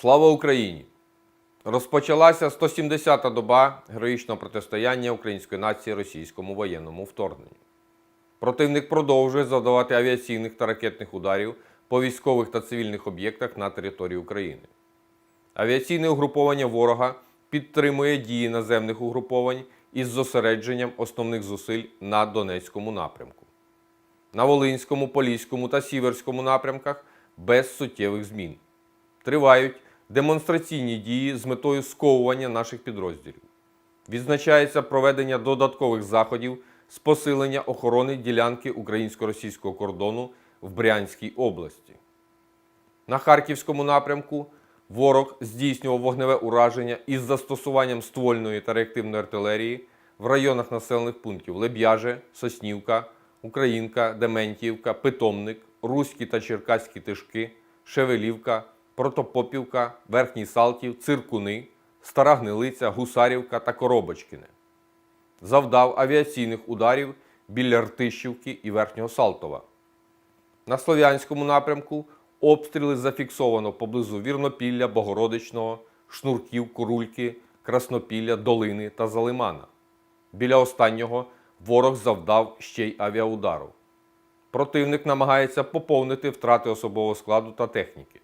Слава Україні! Розпочалася 170-та доба героїчного протистояння української нації російському воєнному вторгненню. Противник продовжує завдавати авіаційних та ракетних ударів по військових та цивільних об'єктах на території України. Авіаційне угруповання ворога підтримує дії наземних угруповань із зосередженням основних зусиль на Донецькому напрямку. На Волинському, Поліському та Сіверському напрямках без суттєвих змін. Тривають демонстраційні дії з метою сковування наших підрозділів. Відзначається проведення додаткових заходів з посилення охорони ділянки українсько-російського кордону в Брянській області. На Харківському напрямку ворог здійснював вогневе ураження із застосуванням ствольної та реактивної артилерії в районах населених пунктів Леб'яже, Соснівка, Українка, Дементіївка, Питомник, Руські та Черкаські Тишки, Шевелівка, Протопопівка, Верхній Салтів, Циркуни, Стара Гнилиця, Гусарівка та Коробочкине. Завдав авіаційних ударів біля Ртищівки і Верхнього Салтова. На Слов'янському напрямку обстріли зафіксовано поблизу Вірнопілля, Богородичного, Шнурків, Курульки, Краснопілля, Долини та Залимана. Біля останнього ворог завдав ще й авіаудару. Противник намагається поповнити втрати особового складу та техніки.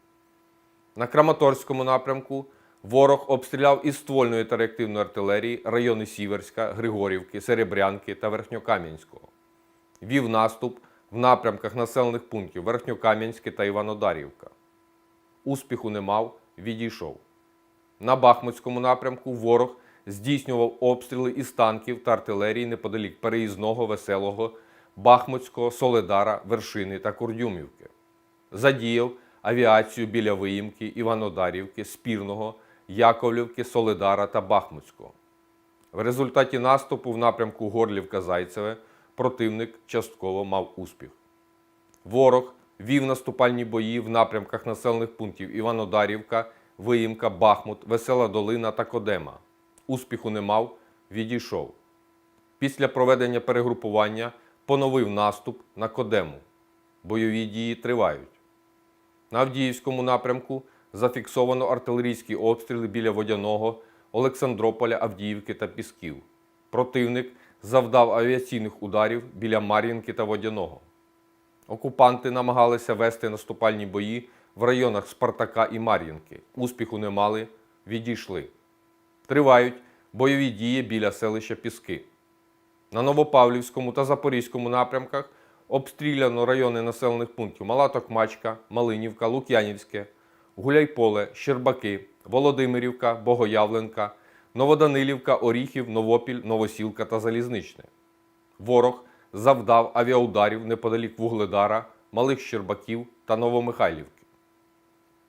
На Краматорському напрямку ворог обстріляв із ствольної та реактивної артилерії райони Сіверська, Григорівки, Серебрянки та Верхньокам'янського. Вів наступ в напрямках населених пунктів Верхньокам'янське та Іванодарівка. Успіху не мав, відійшов. На Бахмутському напрямку ворог здійснював обстріли із танків та артилерії неподалік Переїзного, Веселого, Бахмутського, Соледара, Вершини та Курдюмівки. Задіяв авіацію біля Виїмки, Іванодарівки, Спірного, Яковлівки, Соледара та Бахмутського. В результаті наступу в напрямку Горлівка-Зайцеве противник частково мав успіх. Ворог вів наступальні бої в напрямках населених пунктів Іванодарівка, Виїмка, Бахмут, Весела Долина та Кодема. Успіху не мав, відійшов. Після проведення перегрупування поновив наступ на Кодему. Бойові дії тривають. На Авдіївському напрямку зафіксовано артилерійські обстріли біля Водяного, Олександрополя, Авдіївки та Пісків. Противник завдав авіаційних ударів біля Мар'їнки та Водяного. Окупанти намагалися вести наступальні бої в районах Спартака і Мар'їнки. Успіху не мали, відійшли. Тривають бойові дії біля селища Піски. На Новопавлівському та Запорізькому напрямках обстріляно райони населених пунктів Мала Токмачка, Малинівка, Лук'янівське, Гуляйполе, Щербаки, Володимирівка, Богоявленка, Новоданилівка, Оріхів, Новопіль, Новосілка та Залізничне. Ворог завдав авіаударів неподалік Вугледара, Малих Щербаків та Новомихайлівки.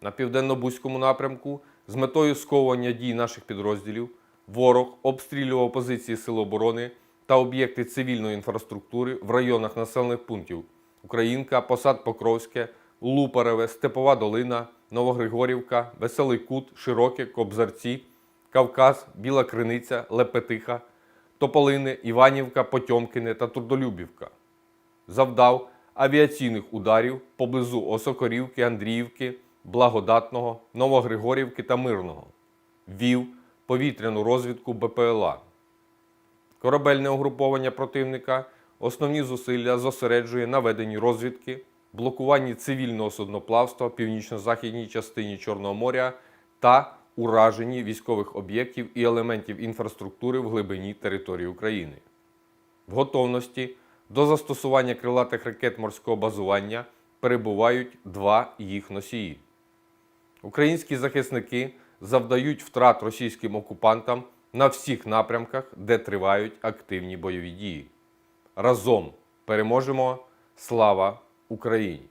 На південно-бузькому напрямку з метою сковування дій наших підрозділів ворог обстрілював позиції Сил оборони та об'єкти цивільної інфраструктури в районах населених пунктів Українка, Посад Покровське, Лупареве, Степова Долина, Новогригорівка, Веселий Кут, Широке, Кобзарці, Кавказ, Біла Криниця, Лепетиха, Тополини, Іванівка, Потьомкине та Трудолюбівка. Завдав авіаційних ударів поблизу Осокорівки, Андріївки, Благодатного, Новогригорівки та Мирного. Вів повітряну розвідку БПЛА. Корабельне угруповання противника основні зусилля зосереджує на веденні розвідки, блокуванні цивільного судноплавства в північно-західній частині Чорного моря та ураженні військових об'єктів і елементів інфраструктури в глибині території України. В готовності до застосування крилатих ракет морського базування перебувають два їх носії. Українські захисники завдають втрат російським окупантам на всіх напрямках, де тривають активні бойові дії. Разом переможемо! Слава Україні!